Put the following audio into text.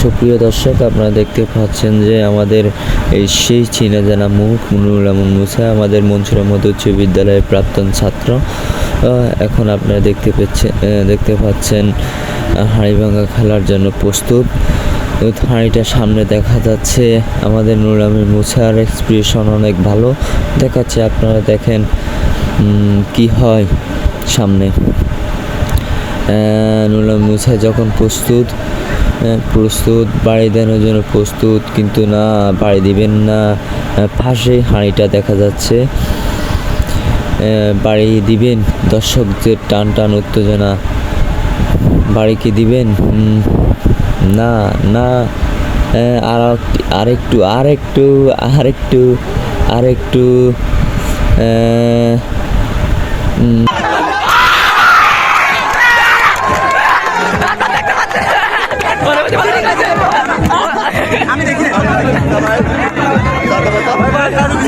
সুপ্রিয় দর্শক, আপনারা দেখতে পাচ্ছেন যে আমাদের এই সেই চীনা জানা মুখ মুনুর রহমান মুসা, আমাদের মনসুরা মধ্য উচ্চ বিদ্যালয়ের প্রাক্তন ছাত্র। এখন আপনারা দেখতে পাচ্ছেন দেখতে পাচ্ছেন হাঁড়িভাঙ্গা খেলার জন্য প্রস্তুত। হাঁড়িটা সামনে দেখা যাচ্ছে, আমাদের নুরামের মুসার এক্সপ্রেশন অনেক ভালো। দেখাচ্ছে, আপনারা দেখেন কি হয় সামনে। নুলাম মুসা যখন প্রস্তুত প্রস্তুত, বাড়ি দেওয়ার জন্য প্রস্তুত, কিন্তু না, বাড়ি দিবেন না। পাশেই হাঁড়িটা দেখা যাচ্ছে। বাড়ি দিবেন, দর্শকদের টান টান উত্তেজনা। বাড়ি কি দিবেন? না না। আর আরেকটু আরেকটু আরেকটু আরেকটু।